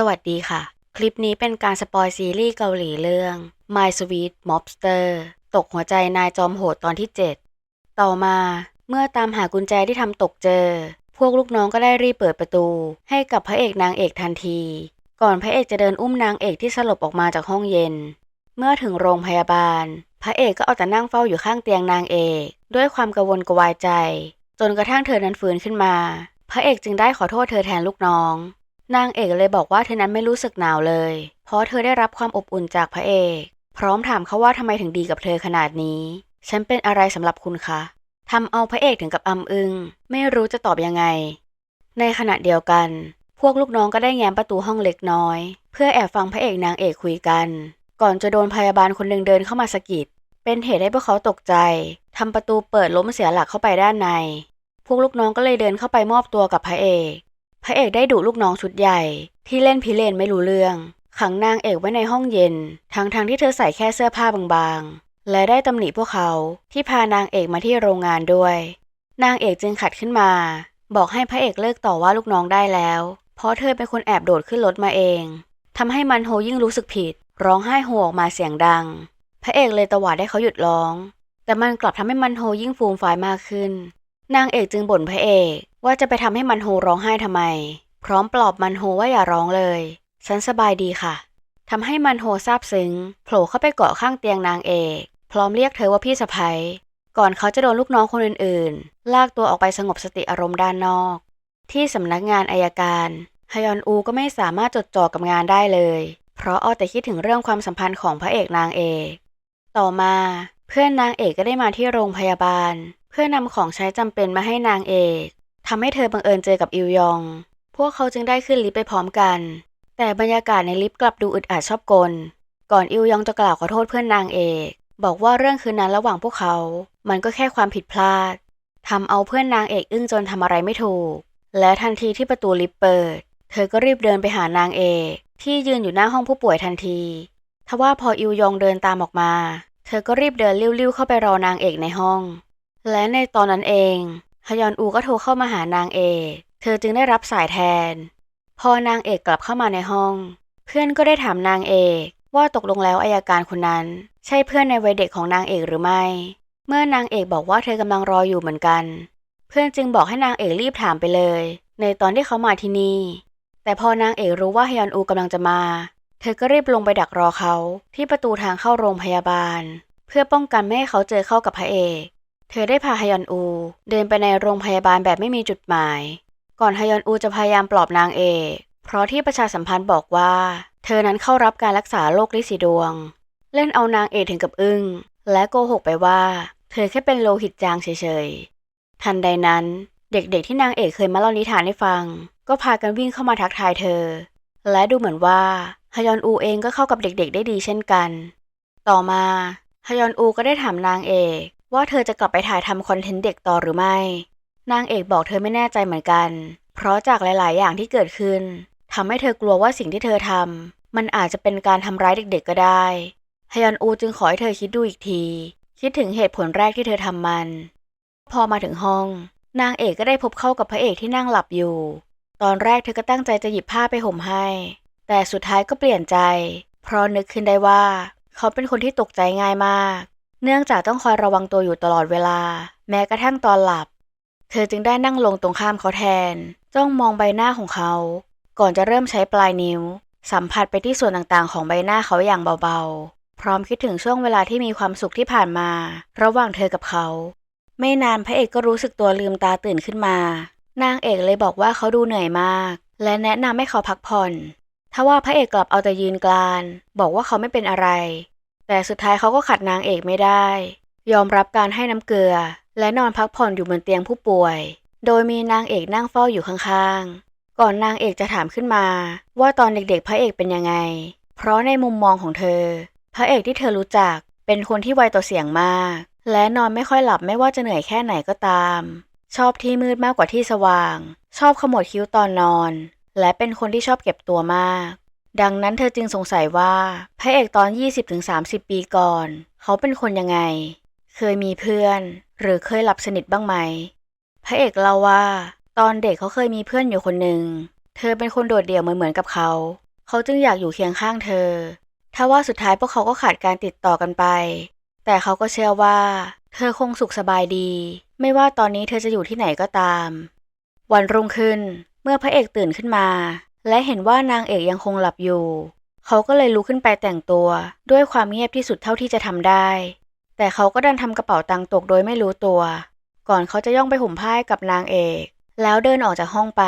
สวัสดีค่ะ คลิปนี้เป็นการสปอยซีรีส์เกาหลีเรื่อง My Sweet Mobster ตกหัวใจนายจอมโหดตอนที่ 7 ต่อมาเมื่อตามหากุญแจที่ทำตกเจอ พวกลูกน้องก็ได้รีบเปิดประตู ให้กับพระเอกนางเอกทันที ก่อนพระเอกจะเดินอุ้มนางเอกที่สลบออกมาจากห้องเย็น เมื่อถึงโรงพยาบาล พระเอกก็เอาแต่นั่งเฝ้าอยู่ข้างเตียงนางเอก ด้วยความกังวลกวายใจ จนกระทั่งเธอนั้นฟื้นขึ้นมา พระเอกจึงได้ขอโทษเธอแทนลูกน้อง นางเอกเลยบอกว่าเธอนั้นไม่รู้สึกหนาวเลย เพราะเธอได้รับความอบอุ่นจากพระเอก พร้อมถามเขาว่าทำไมถึงดีกับเธอขนาดนี้ ฉันเป็นอะไรสำหรับคุณคะทำเอาพระเอกถึงกับอำอึง ไม่รู้จะตอบยังไง ในขณะเดียวกัน พวกลูกน้องก็ได้แง้มประตูห้องเล็กน้อย เพื่อแอบฟังพระเอกนางเอกคุยกัน ก่อนจะโดนพยาบาลคนหนึ่งเดินเข้ามาสะกิด เป็นเหตุให้พวกเขาตกใจทำประตูเปิดล้มเสียหลักเข้าไปด้านใน พวกลูกน้องก็เลยเดินเข้าไปมอบตัวกับพระเอก ระเอกได้ดุลูกน้องชุดใหญ่ ที่เล่นพิเรนไม่รู้เรื่อง ขังนางเอกไว้ในห้องเย็น ทั้งๆทที่เธอใส่แค่เสื้อผ้าบางๆ และได้ตำหนิพวกเขาที่พานางเอกมาที่โรงงานด้วย นางเอกจึงขัดขึ้นมา บอกให้พระเอกเลิกต่อว่าลูกน้องได้แล้ว เพราะเธอเป็นคนแอบโดดขึ้นรถมาเองทำให้มันโฮยิ่งรู้สึกผิด ร้องไห้โฮออกมาเสียงดัง พระเอกเลยตวาดให้เขาหยุดร้อง แต่มันกลับทำให้มันโฮยิ่งฟูมฟายมากขึ้น นางเอกจึงบ่นพระเอกว่าจะไปทำให้มันโฮร้องไห้ทำไม พร้อมปลอบมันโฮว่าอย่าร้องเลย ฉันสบายดีค่ะทำให้มันโฮซาบซึ้งโผล่เข้าไปเกาะข้างเตียงนางเอก พร้อมเรียกเธอว่าพี่สะพ้ยก่อนเขาจะโดนลูกน้องคนอื่นๆ ลากตัวออกไปสงบสติอารมณ์ด้านนอก ที่สำนักงานอายการฮยอนอูก็ไม่สามารถจดจ่อกับงานได้เลย เพราะเอาแต่คิดถึงเรื่องความสัมพันธ์ของพระเอกนางเอก ต่อมา เพื่อนนางเอกก็ได้มาที่โรงพยาบาล เพื่อนำของใช้จำเป็นมาให้นางเอก ทำให้เธอบังเอิญเจอกับอิวยอง พวกเขาจึงได้ขึ้นลิฟต์ไปพร้อมกัน แต่บรรยากาศในลิฟต์กลับดูอึดอัดชอบกล ก่อนอิวยองจะกล่าวขอโทษเพื่อนนางเอก บอกว่าเรื่องคืนนั้นระหว่างพวกเขา มันก็แค่ความผิดพลาดทำเอาเพื่อนนางเอกอึ้งจนทำอะไรไม่ถูก และทันทีที่ประตูลิฟต์เปิด เธอก็รีบเดินไปหานางเอกที่ยืนอยู่หน้าห้องผู้ป่วยทันทีทว่าพออิวยองเดินตามออกมา เธอก็รีบเดินลิ้วๆเข้าไปรอนางเอกในห้อง และในตอนนั้นเอง ฮยอนอูก็โทรเข้ามาหานางเอก เธอจึงได้รับสายแทน พอนางเอกกลับเข้ามาในห้อง เพื่อนก็ได้ถามนางเอกว่าตกลงแล้วอายการคนนั้น ใช่เพื่อนในวัยเด็กของนางเอกหรือไม่ เมื่อนางเอกบอกว่าเธอกำลังรออยู่เหมือนกัน เพื่อนจึงบอกให้นางเอกรีบถามไปเลย ในตอนที่เขามาที่นี่ แต่พอนางเอกรู้ว่าฮยอนอูกำลังจะมา เธอก็รีบลงไปดักรอเขาที่ประตูทางเข้าโรงพยาบาล เพื่อป้องกันไม่ให้เขาเจอเข้ากับพระเอก เธอได้พาฮยอนอู เดินไปในโรงพยาบาลแบบไม่มีจุดหมาย ก่อนฮยอนอูจะพยายามปลอบนางเอก เพราะที่ประชาสัมพันธ์บอกว่า เธอนั้นเข้ารับการรักษาโรคลิสีดวง เล่นเอานางเอกถึงกับอึ้ง และโกหกไปว่า เธอแค่เป็นโลหิตจางเฉยๆ ทันใดนั้น เด็กๆที่นางเอกเคยมาเล่านิทานให้ฟัง ก็พากันวิ่งเข้ามาทักทายเธอ และดูเหมือนว่าฮยอนอูเองก็เข้ากับเด็กๆ ได้ดีเช่นกัน ต่อมาฮยอนอูก็ได้ถามนางเอก ว่าเธอจะกลับไปถ่ายทำคอนเทนต์เด็กต่อหรือไม่ นางเอกบอกเธอไม่แน่ใจเหมือนกัน เพราะจากหลาย ๆ อย่างที่เกิดขึ้นทำให้เธอกลัวว่าสิ่งที่เธอทำมันอาจจะเป็นการทำร้ายเด็ก ๆ ก็ได้ฮยอนอูจึงขอให้เธอคิดดูอีกที คิดถึงเหตุผลแรกที่เธอทำมัน พอมาถึงห้อง นางเอกก็ได้พบเข้ากับพระเอกที่นั่งหลับอยู่ ตอนแรกเธอก็ตั้งใจจะหยิบผ้าไปห่มให้ แต่สุดท้ายก็เปลี่ยนใจ เพราะนึกขึ้นได้ว่า เขาเป็นคนที่ตกใจง่ายมาก เนื่องจากต้องคอยระวังตัวอยู่ตลอดเวลา แม้กระทั่งตอนหลับ เธอจึงได้นั่งลงตรงข้ามเขาแทน จ้องมองใบหน้าของเขา ก่อนจะเริ่มใช้ปลายนิ้ว สัมผัสไปที่ส่วนต่างๆ ของใบหน้าเขาอย่างเบาๆ พร้อมคิดถึงช่วงเวลาที่มีความสุขที่ผ่านมา ระหว่างเธอกับเขา ไม่นานพระเอกก็รู้สึกตัวลืมตาตื่นขึ้นมา นางเอกเลยบอกว่าเขาดูเหนื่อยมาก และแนะนำให้เขาพักผ่อนทว่าพระเอกกลับเอาแต่ยืนกลาน บอกว่าเขาไม่เป็นอะไร แต่สุดท้ายเขาก็ขัดนางเอกไม่ได้ ยอมรับการให้น้ำเกลือ และนอนพักผ่อนอยู่บนเตียงผู้ป่วย โดยมีนางเอกนั่งเฝ้าอยู่ข้างๆ ก่อนนางเอกจะถามขึ้นมา ว่าตอนเด็กๆ พระเอกเป็นยังไง เพราะในมุมมองของเธอ พระเอกที่เธอรู้จักเป็นคนที่ไวต่อเสียงมาก และนอนไม่ค่อยหลับไม่ว่าจะเหนื่อยแค่ไหนก็ตาม ชอบที่มืดมากกว่าที่สว่าง ชอบขมวดคิ้วตอนนอน และเป็นคนที่ชอบเก็บตัวมาก ดังนั้นเธอจึงสงสัยว่าพระเอกตอน 20-30 ปีก่อน เขาเป็นคนยังไง เคยมีเพื่อน หรือเคยหลับสนิทบ้างไหม พระเอกเล่าว่า ตอนเด็กเขาเคยมีเพื่อนอยู่คนหนึ่ง เธอเป็นคนโดดเดี่ยวเหมือนเหมือนกับเขา เขาจึงอยากอยู่เคียงข้างเธอถ้าว่าสุดท้ายพวกเขาก็ขาดการติดต่อกันไป แต่เขาก็เชื่อว่า เธอคงสุขสบายดี ไม่ว่าตอนนี้เธอจะอยู่ที่ไหนก็ตาม วันรุ่งขึ้นเมื่อพระเอกตื่นขึ้นมา และเห็นว่านางเอกยังคงหลับอยู่ เขาก็เลยลุกขึ้นไปแต่งตัว ด้วยความเงียบที่สุดเท่าที่จะทำได้ แต่เขาก็ดันทำกระเป๋าตังค์ตกโดยไม่รู้ตัว ก่อนเขาจะย่องไปห่มผ้าให้กับนางเอก แล้วเดินออกจากห้องไป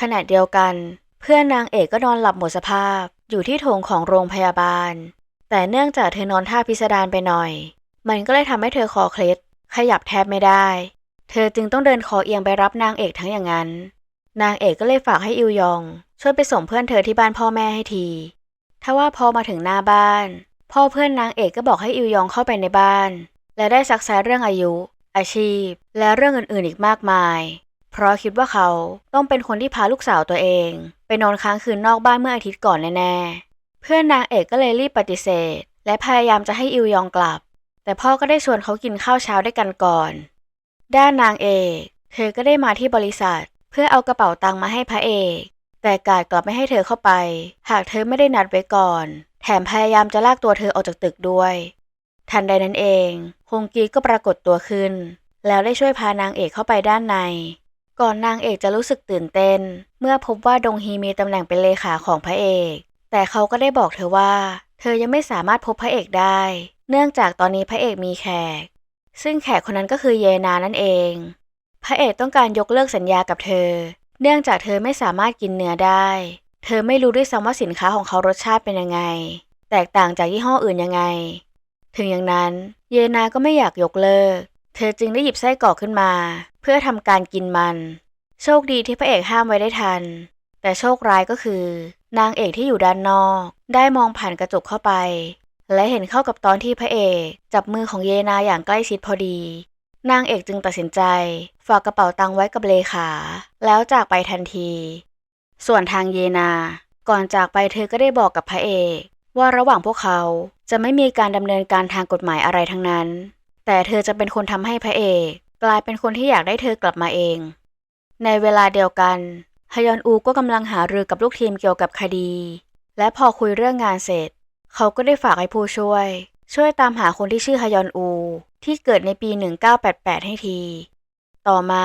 ขณะเดียวกัน เพื่อนนางเอกก็นอนหลับหมดสภาพ อยู่ที่โถงของโรงพยาบาล แต่เนื่องจากเธอนอนท่าพิสดารไปหน่อย มันก็เลยทำให้เธอคอเคล็ดขยับแทบไม่ได้ เธอจึงต้องเดินคอเอียงไปรับนางเอกทั้งอย่างนั้น นางเอกก็เลยฝากให้อิวยอง ช่วยไปส่งเพื่อนเธอที่บ้านพ่อแม่ให้ทีถ้าว่าพอมาถึงหน้าบ้าน พ่อเพื่อนนางเอกก็บอกให้อิวยองเข้าไปในบ้าน และได้ซักไซเรื่องอายุ อาชีพ และเรื่องอื่นๆอีกมากมาย เพราะคิดว่าเขาต้องเป็นคนที่พาลูกสาวตัวเอง ไปนอนค้างคืนนอกบ้านเมื่ออาทิตย์ก่อนแน่ๆเพื่อนนางเอกก็เลยรีบปฏิเสธ และพยายามจะให้อิวยองกลับ แต่พ่อก็ได้ชวนเขากินข้าวเช้าด้วยกันก่อน ด้านนางเอก เธอก็ได้มาที่บริษัท เพื่อเอากระเป๋าตังค์มาให้พระเอก แต่กาดกลับไม่ให้เธอเข้าไป หากเธอไม่ได้นัดไว้ก่อน แถมพยายามจะลากตัวเธอออกจากตึกด้วย ทันใดนั้นเองฮงกีก็ปรากฏตัวขึ้น แล้วได้ช่วยพานางเอกเข้าไปด้านใน ก่อนนางเอกจะรู้สึกตื่นเต้น เมื่อพบว่าดงฮีมีตำแหน่งเป็นเลขาของพระเอก แต่เขาก็ได้บอกเธอว่า เธอยังไม่สามารถพบพระเอกได้ เนื่องจากตอนนี้พระเอกมีแขก ซึ่งแขกคนนั้นก็คือเยนานั่นเอง พระเอกต้องการยกเลิกสัญญากับเธอ เนื่องจากเธอไม่สามารถกินเนื้อได้ เธอไม่รู้ด้วยซ้ำว่าสินค้าของเขารสชาติเป็นยังไง แตกต่างจากยี่ห้ออื่นยังไง ถึงอย่างนั้น เยนาก็ไม่อยากยกเลิก เธอจึงได้หยิบไส้กรอกขึ้นมา เพื่อทำการกินมัน โชคดีที่พระเอกห้ามไว้ได้ทัน แต่โชคร้ายก็คือ นางเอกที่อยู่ด้านนอก ได้มองผ่านกระจกเข้าไป และเห็นเข้ากับตอนที่พระเอก จับมือของเยนาอย่างใกล้ชิดพอดี นางเอกจึงตัดสินใจฝากกระเป๋าตังค์ไว้กับเลขา แล้วจากไปทันที ส่วนทางเยนา ก่อนจากไปเธอก็ได้บอกกับพระเอก ว่าระหว่างพวกเขาจะไม่มีการดำเนินการทางกฎหมายอะไรทั้งนั้น แต่เธอจะเป็นคนทำให้พระเอก กลายเป็นคนที่อยากได้เธอกลับมาเอง ในเวลาเดียวกันฮยอนอูก็กำลังหารือกับลูกทีมเกี่ยวกับคดี และพอคุยเรื่องงานเสร็จ เขาก็ได้ฝากให้ผู้ช่วย ช่วยตามหาคนที่ชื่อฮยอนอู ที่เกิดในปี 1988 ให้ที ต่อมา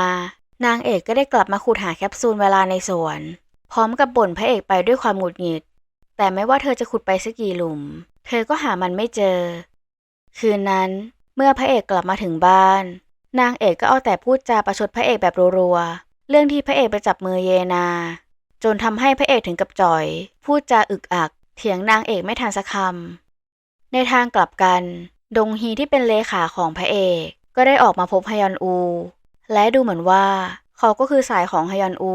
นางเอกก็ได้กลับมาขุดหาแคปซูลเวลาในสวน พร้อมกับบ่นพระเอกไปด้วยความหงุดหงิด แต่ไม่ว่าเธอจะขุดไปสักกี่หลุม เธอก็หามันไม่เจอ คืนนั้นเมื่อพระเอกกลับมาถึงบ้าน นางเอกก็เอาแต่พูดจาประชดพระเอกแบบรัวๆ เรื่องที่พระเอกไปจับมือเยนา จนทำให้พระเอกถึงกับจ่อย พูดจาอึกอัก เถียงนางเอกไม่ทันสักคำ ในทางกลับกัน ดงฮีที่เป็นเลขาของพระเอก ก็ได้ออกมาพบฮยอนอู และดูเหมือนว่า เขาก็คือสายของฮยอนอู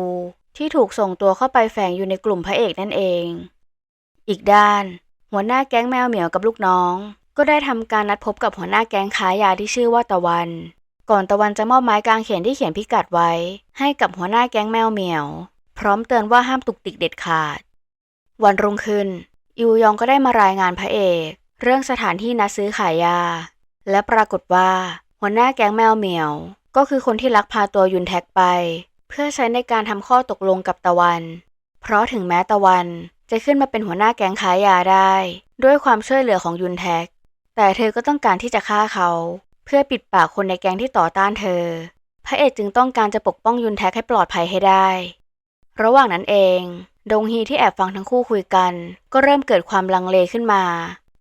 ที่ถูกส่งตัวเข้าไปแฝงอยู่ในกลุ่มพระเอกนั่นเอง อีกด้าน หัวหน้าแก๊งแมวเหมียวกับลูกน้อง ก็ได้ทำการนัดพบกับหัวหน้าแก๊งค้ายาที่ชื่อว่าตะวัน ก่อนตะวันจะมอบไม้กางเขนที่เขียนพิกัดไว้ ให้กับหัวหน้าแก๊งแมวเหมียว พร้อมเตือนว่าห้ามตุกติกเด็ดขาด วันรุ่งขึ้นอิวยองก็ได้มารายงานพระเอก เรื่องสถานที่นัดซื้อขายยา และปรากฏว่า หัวหน้าแก๊งแมวเหมียว ก็คือคนที่ลักพาตัวยุนแท็กไป เพื่อใช้ในการทำข้อตกลงกับตะวัน เพราะถึงแม้ตะวันจะขึ้นมาเป็นหัวหน้าแก๊งขายยาได้ ด้วยความช่วยเหลือของยุนแท็ก แต่เธอก็ต้องการที่จะฆ่าเขา เพื่อปิดปากคนในแก๊งที่ต่อต้านเธอ พระเอกจึงต้องการจะปกป้องยุนแท็กให้ปลอดภัยให้ได้ ระหว่างนั้นเอง ดงฮีที่แอบฟังทั้งคู่คุยกัน ก็เริ่มเกิดความลังเลขึ้นมา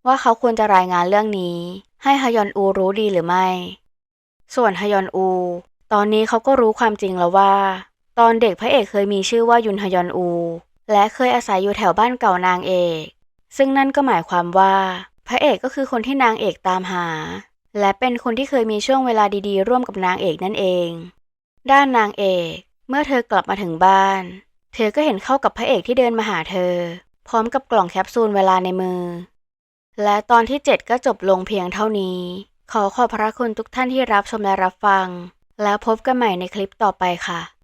ว่าเขาควรจะรายงานเรื่องนี้ ให้ฮยอนอูรู้ดีหรือไม่ ส่วนฮยอนอู ตอนนี้เขาก็รู้ความจริงแล้วว่า ตอนเด็กพระเอกเคยมีชื่อว่ายุนฮยอนอู และเคยอาศัยอยู่แถวบ้านเก่านางเอก ซึ่งนั่นก็หมายความว่า พระเอกก็คือคนที่นางเอกตามหา และเป็นคนที่เคยมีช่วงเวลาดีๆ ร่วมกับนางเอกนั่นเอง ด้านนางเอกเมื่อเธอกลับมาถึงบ้าน เธอก็เห็นเข้ากับพระเอกที่เดินมาหาเธอ พร้อมกับกล่องแคปซูลเวลาในมือ และตอนที่ 7 ก็จบลงเพียงเท่านี้ ขอขอบพระคุณทุกท่านที่รับชมและรับฟัง แล้วพบกันใหม่ในคลิปต่อไปค่ะ